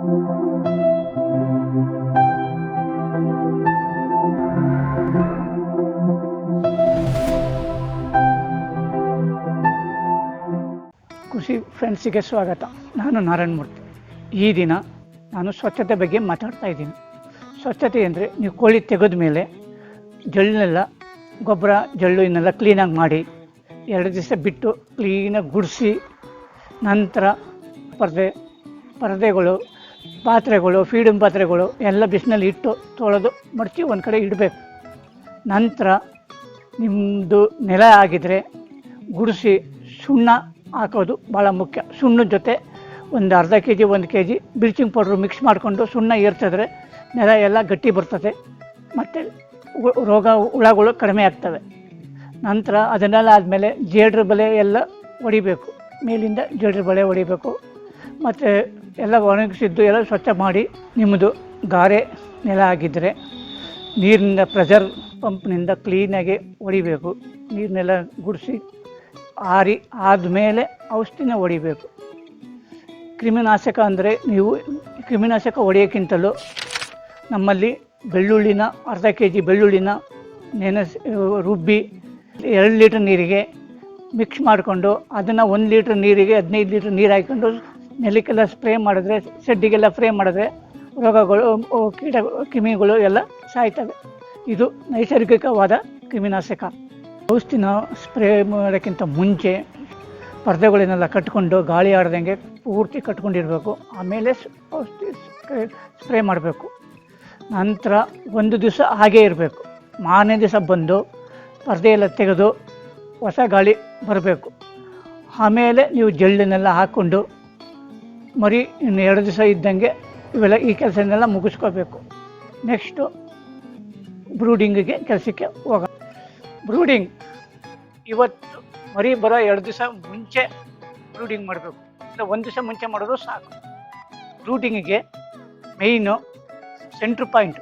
ಕೃಷಿ ಫ್ರೆಂಡ್ಸಿಗೆ ಸ್ವಾಗತ. ನಾನು ನಾರಾಯಣ ಮೂರ್ತಿ ಈ ದಿನ ನಾನು ಸ್ವಚ್ಛತೆ ಬಗ್ಗೆ ಮಾತಾಡ್ತಾ ಇದ್ದೀನಿ. ಸ್ವಚ್ಛತೆ ಅಂದರೆ ನೀವು ಕೋಳಿ ತೆಗೆದ ಮೇಲೆ ಜಳ್ಳನ್ನೆಲ್ಲ ಗೊಬ್ಬರ ಜಳ್ಳು ಇನ್ನೆಲ್ಲ ಕ್ಲೀನಾಗಿ ಮಾಡಿ, ಎರಡು ದಿವಸ ಬಿಟ್ಟು ಕ್ಲೀನಾಗಿ ಗುಡಿಸಿ, ನಂತರ ಪರದೆ, ಪರದೆಗಳು ಪಾತ್ರೆಗಳು ಫೀಡಿಂಗ್ ಪಾತ್ರೆಗಳು ಎಲ್ಲ ಬಿಸಿನಲ್ಲಿ ಇಟ್ಟು ತೊಳೆದು ಮಡಚಿ ಒಂದು ಕಡೆ ಇಡಬೇಕು. ನಂತರ ನಿಮ್ಮದು ನೆಲ ಆಗಿದರೆ ಗುಡಿಸಿ ಸುಣ್ಣ ಹಾಕೋದು ಭಾಳ ಮುಖ್ಯ. ಸುಣ್ಣದ ಜೊತೆ ಒಂದು ಅರ್ಧ ಕೆ ಜಿ ಒಂದು K G bleaching powder mix ಮಾಡಿಕೊಂಡು ಸುಣ್ಣ ಏರ್ತಿದ್ರೆ ನೆಲ ಎಲ್ಲ ಗಟ್ಟಿ ಬರ್ತದೆ. ಮತ್ತು ರೋಗ ಹುಳಗಳು ಕಡಿಮೆ ಆಗ್ತವೆ. ನಂತರ ಅದನ್ನೆಲ್ಲ ಆದಮೇಲೆ ಜೇಡ್ರ ಬಲೆ ಎಲ್ಲ ಹೊಡಿಬೇಕು ಮೇಲಿಂದ ಜೇಡ್ರ ಬಲೆ ಹೊಡಿಬೇಕು ಮತ್ತು ಎಲ್ಲ ಒಣಗಿಸಿದ್ದು, ಎಲ್ಲ ಸ್ವಚ್ಛ ಮಾಡಿ ನಿಮ್ಮದು ಗಾರೆ ನೆಲ ಆಗಿದ್ದರೆ ನೀರಿನಿಂದ ಪ್ರೆಷರ್ ಪಂಪ್ನಿಂದ ಕ್ಲೀನಾಗಿ ಹೊಡಿಬೇಕು. ನೀರನ್ನೆಲ್ಲ ಗುಡಿಸಿ ಆರಿ ಆದಮೇಲೆ ಔಷಧಿನ ಹೊಡಿಬೇಕು. ಕ್ರಿಮಿನಾಶಕ ಅಂದರೆ ನೀವು ಕ್ರಿಮಿನಾಶಕ ಹೊಡೆಯೋಕ್ಕಿಂತಲೂ ನಮ್ಮಲ್ಲಿ ಬೆಳ್ಳುಳ್ಳಿನ ಅರ್ಧ ಕೆ ಜಿ ಬೆಳ್ಳುಳ್ಳಿನ ನೆನೆಸಿ ರುಬ್ಬಿ ಎರಡು ಲೀಟ್ರ್ ನೀರಿಗೆ ಮಿಕ್ಸ್ ಮಾಡಿಕೊಂಡು ಅದನ್ನು ಒಂದು ಲೀಟ್ರ್ ನೀರಿಗೆ ಹದಿನೈದು ಲೀಟ್ರ್ ನೀರು ಹಾಕ್ಕೊಂಡು ನೆಲಕ್ಕೆಲ್ಲ ಸ್ಪ್ರೇ ಮಾಡಿದ್ರೆ, ಸೆಡ್ಡಿಗೆಲ್ಲ ಸ್ಪ್ರೇ ಮಾಡಿದ್ರೆ ರೋಗಗಳು ಕೀಟ, ಕ್ರಿಮಿಗಳು ಎಲ್ಲ ಸಾಯ್ತವೆ. ಇದು ನೈಸರ್ಗಿಕವಾದ ಕ್ರಿಮಿನಾಶಕ. ಔಷಧಿನ ಸ್ಪ್ರೇ ಮಾಡೋಕ್ಕಿಂತ ಮುಂಚೆ ಪರ್ದೆಗಳನ್ನೆಲ್ಲ ಕಟ್ಕೊಂಡು, ಗಾಳಿ ಆಡ್ದಂಗೆ ಪೂರ್ತಿ ಕಟ್ಕೊಂಡಿರಬೇಕು. ಆಮೇಲೆ ಔಷಧಿ ಸ್ಪ್ರೇ ಮಾಡಬೇಕು. ನಂತರ ಒಂದು ದಿವಸ ಹಾಗೇ ಇರಬೇಕು. ಮಾರನೇ ದಿವಸ ಬಂದು ಪರ್ದೆ ಎಲ್ಲ ತೆಗೆದು ಹೊಸ ಗಾಳಿ ಬರಬೇಕು. ಆಮೇಲೆ ನೀವು ಜಳ್ಳನ್ನೆಲ್ಲ ಹಾಕ್ಕೊಂಡು ಮರಿ ಇನ್ನು ಎರಡು ದಿವಸ ಇದ್ದಂಗೆ ಇವೆಲ್ಲ ಈ ಕೆಲಸನೆಲ್ಲ ಮುಗಿಸ್ಕೋಬೇಕು. ನೆಕ್ಸ್ಟು ಬ್ರೂಡಿಂಗಿಗೆ ಕೆಲಸಕ್ಕೆ ಹೋಗ. ಬ್ರೂಡಿಂಗ್ ಇವತ್ತು ಮರಿ ಬರೋ ಎರಡು ದಿವಸ ಮುಂಚೆ ಬ್ರೂಡಿಂಗ್ ಮಾಡಬೇಕು. ಇಲ್ಲ, ಒಂದು ದಿವಸ ಮುಂಚೆ ಮಾಡೋದು ಸಾಕು. ಬ್ರೂಡಿಂಗಿಗೆ ಮೇಯ್ನು ಸೆಂಟ್ರ್ ಪಾಯಿಂಟ್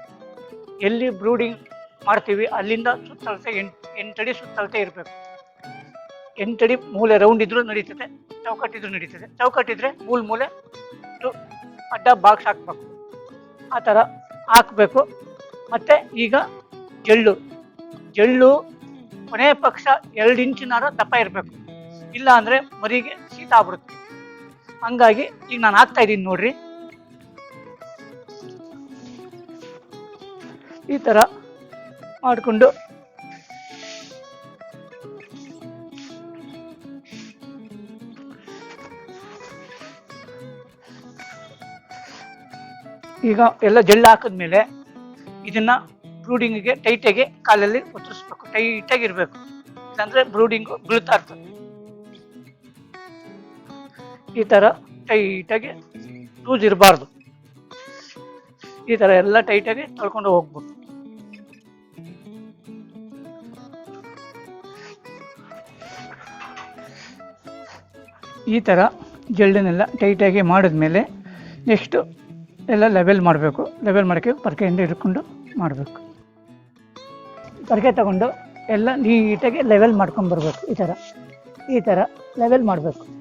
ಎಲ್ಲಿ ಬ್ರೂಡಿಂಗ್ ಮಾಡ್ತೀವಿ, ಅಲ್ಲಿಂದ ಸುತ್ತಳತೆ ಎಂಟು, ಎಂಟಡಿ ಸುತ್ತಳತೆ ಇರಬೇಕು. ಎಂಟಡಿ ಮೂಲೆ ರೌಂಡ್ ಇದ್ರೂ ನಡೀತದೆ. ಚೌಕಟ್ಟಿದ್ರೂ ನಡೀತದೆ. ಚೌಕಟ್ಟಿದ್ರೆ ಮೂಲ ಮೂಲೆ ಅಡ್ಡ ಬಾಕ್ಸ್ ಹಾಕ್ಬೇಕು. ಆ ಥರ ಹಾಕಬೇಕು. ಮತ್ತು ಈಗ ಜಳ್ಳು. ಜಳ್ಳು ಕೊನೆ ಪಕ್ಷ ಎರಡು ಇಂಚಿನಾರ ದಪ್ಪ ಇರಬೇಕು. ಇಲ್ಲ ಅಂದರೆ ಮರಿಗೆ ಶೀತ ಆಗ್ಬಿಡುತ್ತೆ. ಹಂಗಾಗಿ ಈಗ ನಾನು ಹಾಕ್ತಾ ಇದ್ದೀನಿ ನೋಡ್ರಿ. ಈ ಥರ ಮಾಡಿಕೊಂಡು ಈಗ ಎಲ್ಲ ಜಳ್ಳು ಹಾಕಿದ್ಮೇಲೆ ಇದನ್ನ ಬ್ರೂಡಿಂಗಿಗೆ ಟೈಟಾಗಿ ಕಾಲಲ್ಲಿ ಒತ್ತರಿಸ್ಬೇಕು. ಟೈಟಾಗಿ ಇರಬೇಕು. ಇಲ್ಲಾಂದ್ರೆ ಬ್ರೂಡಿಂಗು ಬೀಳ್ತಾ ಇರ್ತದೆ. ಈ ಥರ ಟೈಟಾಗಿ ಲೂಸ್ ಇರಬಾರ್ದು. ಈ ಥರ ಎಲ್ಲ ಟೈಟಾಗಿ ತೊಳ್ಕೊಂಡು ಹೋಗ್ಬೇಕು ಈ ಥರ ಜಲ್ಡನ್ನೆಲ್ಲ ಟೈಟಾಗಿ ಮಾಡಿದ್ಮೇಲೆ ನೆಕ್ಸ್ಟು ಎಲ್ಲ ಲೆವೆಲ್ ಮಾಡಬೇಕು. ಲೆವೆಲ್ ಮಾಡೋಕ್ಕೆ ಪರ್ಕೆಯಿಂದ ಹಿಡ್ಕೊಂಡು ಮಾಡಬೇಕು. ಪರ್ಕೆ ತಗೊಂಡು ಎಲ್ಲ ನೀಟಾಗಿ ಲೆವೆಲ್ ಮಾಡ್ಕೊಂಡು ಬರಬೇಕು ಈ ಥರ. ಈ ಥರ ಲೆವೆಲ್ ಮಾಡಬೇಕು.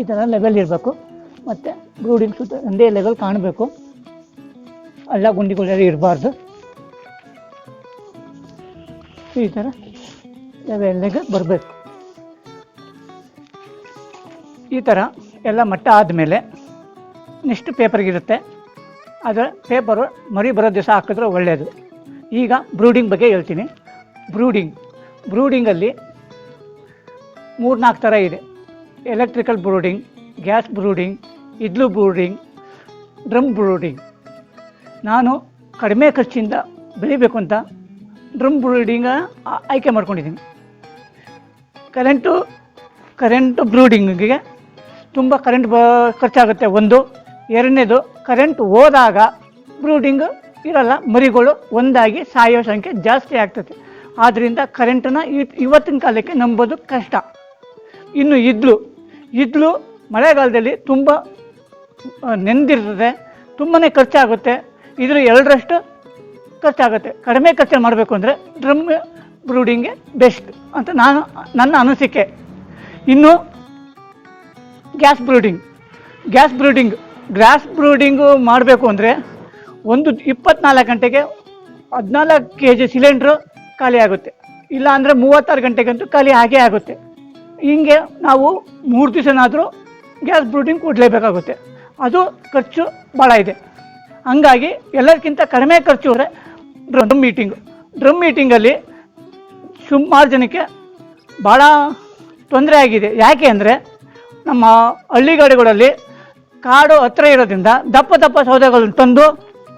ಈ ಥರ ಲೆವೆಲ್ ಇರಬೇಕು. ಮತ್ತು ಬ್ರೂಡಿಂಗ್ ಸುತ್ತ ಒಂದೇ ಲೆವೆಲ್ ಕಾಣಬೇಕು. ಎಲ್ಲ ಗುಂಡಿಗಳೆಲ್ಲ ಇರಬಾರ್ದು. ಈ ಥರ ಲೆವೆಲ್ಗೆ ಬರಬೇಕು. ಈ ಥರ ಎಲ್ಲ ಮಟ್ಟ ಆದಮೇಲೆ ನೆಕ್ಸ್ಟ್ ಪೇಪರ್ಗಿರುತ್ತೆ ಅದರ ಪೇಪರು ಮರಿ ಬರೋ ದಿವಸ ಹಾಕಿದ್ರೆ ಒಳ್ಳೆಯದು ಈಗ ಬ್ರೂಡಿಂಗ್ ಬಗ್ಗೆ ಹೇಳ್ತೀನಿ. ಬ್ರೂಡಿಂಗ್ ಬ್ರೂಡಿಂಗಲ್ಲಿ ಮೂರ್ನಾಲ್ಕು ಥರ ಇದೆ. ಎಲೆಕ್ಟ್ರಿಕಲ್ ಬ್ರೂಡಿಂಗ್ ಗ್ಯಾಸ್ ಬ್ರೂಡಿಂಗ್ ಇದ್ಲು ಬ್ರೂಡಿಂಗ್ ಡ್ರಮ್ ಬ್ರೂಡಿಂಗ್ ನಾನು ಕಡಿಮೆ ಖರ್ಚಿಂದ ಬೆಳಿಬೇಕು ಅಂತ ಡ್ರಮ್ ಬ್ರೂಡಿಂಗ ಆಯ್ಕೆ ಮಾಡ್ಕೊಂಡಿದ್ದೀನಿ. ಕರೆಂಟು ಕರೆಂಟ್ ಬ್ರೂಡಿಂಗಿಗೆ ತುಂಬ ಕರೆಂಟ್ ಬ, ಖರ್ಚಾಗುತ್ತೆ. ಒಂದು, ಎರಡನೇದು ಕರೆಂಟ್ ಹೋದಾಗ ಬ್ರೂಡಿಂಗ್ ಇರಲ್ಲ, ಮರಿಗಳು ಒಂದಾಗಿ ಸಾಯೋ ಸಂಖ್ಯೆ ಜಾಸ್ತಿ ಆಗ್ತದೆ. ಆದ್ದರಿಂದ ಕರೆಂಟನ್ನು ಇವತ್ತಿನ ಕಾಲಕ್ಕೆ ನಂಬೋದು ಕಷ್ಟ. ಇನ್ನು ಇದ್ಲು ಇದ್ಲು ಮಳೆಗಾಲದಲ್ಲಿ ತುಂಬ ನೆಂದಿರ್ತದೆ ತುಂಬಾ ಖರ್ಚಾಗುತ್ತೆ. ಇದ್ರ ಎರಡರಷ್ಟು ಖರ್ಚಾಗುತ್ತೆ. ಕಡಿಮೆ ಖರ್ಚು ಮಾಡಬೇಕು ಅಂದರೆ ಡ್ರಮ್ ಬ್ರೂಡಿಂಗೆ ಬೆಸ್ಟ್ ಅಂತ ನಾನು, ನನ್ನ ಅನಿಸಿಕೆ. ಇನ್ನು gas brooding. Gas brooding, gas brooding ಮಾಡಬೇಕು ಅಂದರೆ ಒಂದು ಇಪ್ಪತ್ನಾಲ್ಕು ಗಂಟೆಗೆ ಹದಿನಾಲ್ಕು ಕೆ ಜಿ ಸಿಲಿಂಡ್ರು ಖಾಲಿ ಆಗುತ್ತೆ. ಇಲ್ಲ ಅಂದರೆ ಮೂವತ್ತಾರು ಗಂಟೆಗಂತೂ ಖಾಲಿ ಆಗೇ ಆಗುತ್ತೆ. ಹಿಂಗೆ ನಾವು ಮೂರು ದಿವಸನಾದರೂ ಗ್ಯಾಸ್ ಬ್ರೂಡಿಂಗ್ ಕೊಡಲೇಬೇಕಾಗುತ್ತೆ. ಅದು ಖರ್ಚು ಭಾಳ ಇದೆ. ಹಂಗಾಗಿ ಎಲ್ಲರಿಗಿಂತ ಕಡಿಮೆ ಖರ್ಚು ಅಂದರೆ ಡ್ರಮ್ ಮೀಟಿಂಗು. ಡ್ರಮ್ ಮೀಟಿಂಗಲ್ಲಿ ಸುಮಾರು ಜನಕ್ಕೆ ಭಾಳ ತೊಂದರೆ ಆಗಿದೆ. ಯಾಕೆ ಅಂದರೆ ನಮ್ಮ ಹಳ್ಳಿಗಾಡುಗಳಲ್ಲಿ ಕಾಡು ಹತ್ತಿರ ಇರೋದ್ರಿಂದ ದಪ್ಪ ದಪ್ಪ ಸೌದೆಗಳನ್ನು ತಂದು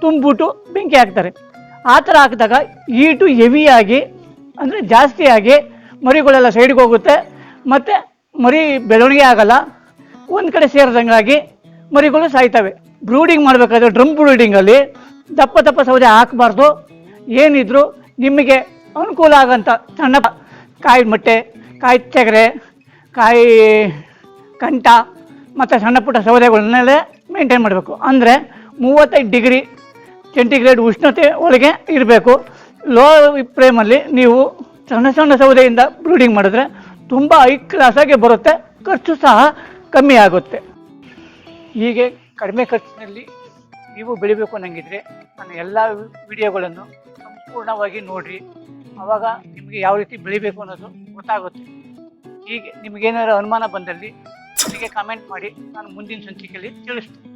ತುಂಬಿಬಿಟ್ಟು ಬೆಂಕಿ ಹಾಕ್ತಾರೆ. ಆ ಥರ ಹಾಕಿದಾಗ ಈಟು ಹೆವಿಯಾಗಿ ಅಂದರೆ ಜಾಸ್ತಿಯಾಗಿ ಮರಿಗಳೆಲ್ಲ ಸೈಡ್ಗೆ ಹೋಗುತ್ತೆ. ಮತ್ತು ಮರಿ ಬೆಳವಣಿಗೆ ಆಗಲ್ಲ. ಒಂದು ಕಡೆ ಸೇರಿದಂಗಾಗಿ ಮರಿಗಳು ಸಾಯ್ತವೆ. ಬ್ರೂಡಿಂಗ್ ಮಾಡಬೇಕಾದ್ರೆ ಡ್ರಮ್ ಬ್ರೂಡಿಂಗಲ್ಲಿ ದಪ್ಪ ದಪ್ಪ ಸೌದೆ ಹಾಕಬಾರ್ದು. ಏನಿದ್ರು ನಿಮಗೆ ಅನುಕೂಲ ಆಗಂತ ಸಣ್ಣ ಕಾಯಿ ಮೊಟ್ಟೆ, ಕಾಯಿ ತೆಗರೆ, ಕಾಯಿ ಕಂಠ ಮತ್ತು ಸಣ್ಣ ಪುಟ್ಟ ಸೌದೆಗಳನ್ನೆಲ್ಲ ಮೇಂಟೈನ್ ಮಾಡಬೇಕು. ಅಂದರೆ ಮೂವತ್ತೈದು ಡಿಗ್ರಿ ಸೆಂಟಿಗ್ರೇಡ್ ಉಷ್ಣತೆ ಒಳಗೆ ಇರಬೇಕು. ಲೋ ಫ್ರೇಮಲ್ಲಿ ನೀವು ಸಣ್ಣ ಸಣ್ಣ ಸೌದೆಯಿಂದ ಬ್ರೂಡಿಂಗ್ ಮಾಡಿದ್ರೆ ತುಂಬ ಹೈ ಕ್ಲಾಸಾಗಿ ಬರುತ್ತೆ, ಖರ್ಚು ಸಹ ಕಮ್ಮಿ ಆಗುತ್ತೆ. ಹೀಗೆ ಕಡಿಮೆ ಖರ್ಚಿನಲ್ಲಿ ನೀವು ಬೆಳಿಬೇಕು ಅನ್ನಂಗಿದ್ರೆ ನನ್ನ ಎಲ್ಲ ವಿಡಿಯೋಗಳನ್ನು ಸಂಪೂರ್ಣವಾಗಿ ನೋಡಿರಿ. ಅವಾಗ ನಿಮಗೆ ಯಾವ ರೀತಿ ಬೆಳಿಬೇಕು ಅನ್ನೋದು ಗೊತ್ತಾಗುತ್ತೆ. ಹೀಗೆ ನಿಮಗೇನಾದ್ರು ಅನುಮಾನ ಬಂದಲ್ಲಿ ನನಗೆ ಕಮೆಂಟ್ ಮಾಡಿ, ನಾನು ಮುಂದಿನ ಸಂಚಿಕೆಯಲ್ಲಿ ತಿಳಿಸ್ತೀನಿ.